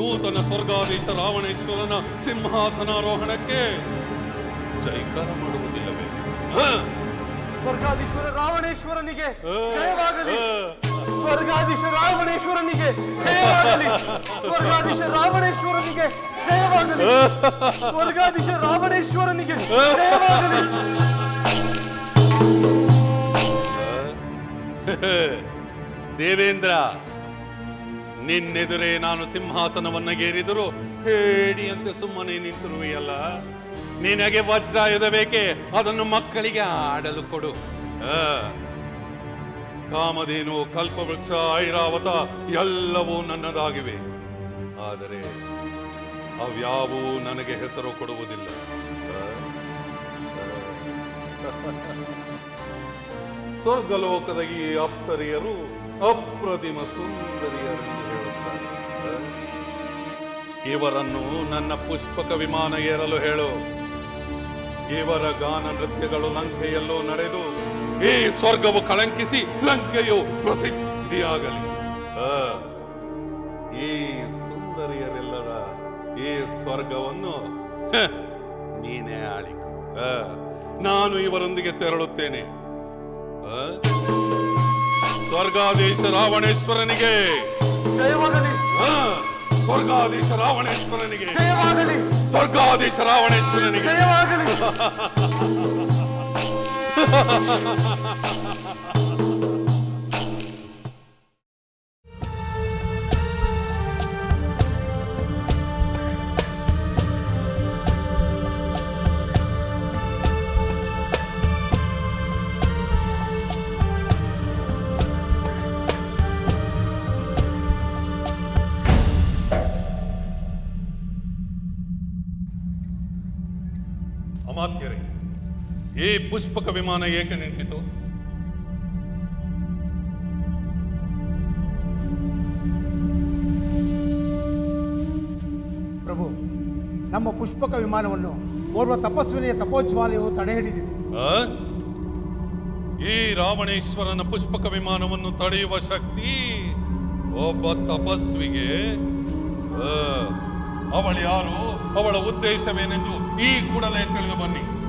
ನೂತನ ಸ್ವರ್ಗಾಧೀಶ ರಾವಣೇಶ್ವರನ ಸಿಂಹಾಸನಾರೋಹಣಕ್ಕೆ. ಜೈಕಾರ ಮಾಡುವುದಿಲ್ಲವೇ? ಸ್ವರ್ಗಾಧೀಶ್ವರ ರಾವಣೇಶ್ವರನಿಗೆ ಜಯವಾಗಲಿ. ಸ್ವರ್ಗಾಧೀಶ ರಾವಣೇಶ್ವರನಿಗೆ ಜಯವಾಗಲಿ. ಸ್ವರ್ಗಾಧೀಶ ರಾವಣೇಶ್ವರನಿಗೆ ಜಯವಾಗಲಿ. ಸ್ವರ್ಗಾಧೀಶ ರಾವಣೇಶ್ವರನಿಗೆ ಜಯವಾಗಲಿ. ದೇವೇಂದ್ರ ನಿನ್ನೆದುರೇ ನಾನು ಸಿಂಹಾಸನವನ್ನ ಏರಿದರು ಹೇಡಿಯಂತೆ ಸುಮ್ಮನೆ ನಿಂತಿರುವೆಯಲ್ಲ ನಿನಗೆ ವಜ್ರ ಬೇಕೆ ಅದನ್ನು ಮಕ್ಕಳಿಗೆ ಆಡಲು ಕೊಡು. ಕಾಮಧೇನು, ಕಲ್ಪವೃಕ್ಷ, ಐರಾವತ ಎಲ್ಲವೂ ನನ್ನದಾಗಿವೆ. ಆದರೆ ಅವ್ಯಾವೂ ನನಗೆ ಹೆಸರು ಕೊಡುವುದಿಲ್ಲ? ಸ್ವರ್ಗಲೋಕದ ಈ ಅಪ್ಸರಿಯರು ಅಪ್ರತಿಮ ಹೇಳುತ್ತಾರೆ ಇವರನ್ನು ನನ್ನ ಪುಷ್ಪಕ ವಿಮಾನ ಏರಲು ಹೇಳು. ಇವರ ಗಾನ ನೃತ್ಯಗಳು ಲಂಕೆಯಲ್ಲೂ ನಡೆದು ಈ ಸ್ವರ್ಗವು ಕಳಂಕಿಸಿ ಲಂಕೆಯು ಪ್ರಸಿದ್ಧಿಯಾಗಲಿ. ಈ ಸುಂದರಿಯರೆಲ್ಲರ ಈ ಸ್ವರ್ಗವನ್ನು ನೀನೇ ಆಳಿಕೊ. ನಾನು ಇವರೊಂದಿಗೆ ತೆರಳುತ್ತೇನೆ. ಸ್ವರ್ಗಾದೇಶ ರಾವಣೇಶ್ವರನಿಗೆ. ಸ್ವರ್ಗಾಧೀಶ ರಾವಣೇಶ್ವರನಿಗೆ. ಜಯವಾಗಲಿ. ಸ್ವರ್ಗಾಧೀಶ ರಾವಣೇಶ್ವರನಿಗೆ. ಜಯವಾಗಲಿ. ಅಮಾತ್ಯರೇ ಈ ಪುಷ್ಪಕ ವಿಮಾನ ಏಕೆ ನಿಂತಿತು ಪ್ರಭು ನಮ್ಮ ಪುಷ್ಪಕ ವಿಮಾನವನ್ನು ಓರ್ವ ತಪಸ್ವಿನಿಯ ತಪೋಜ್ವಾಲೆಯು ತಡೆ ಹಿಡಿದಿದೆ ಆ? ಈ ರಾವಣೇಶ್ವರನ ಪುಷ್ಪಕ ವಿಮಾನವನ್ನು ತಡೆಯುವ ಶಕ್ತಿ ಒಬ್ಬ ತಪಸ್ವಿಗೆ? ಆ, ಅವಳು ಯಾರು? ಅವಳ ಉದ್ದೇಶವೇನೆಂದು ಈ ಕೂಡಲೇ ತಿಳಿದು ಬನ್ನಿ.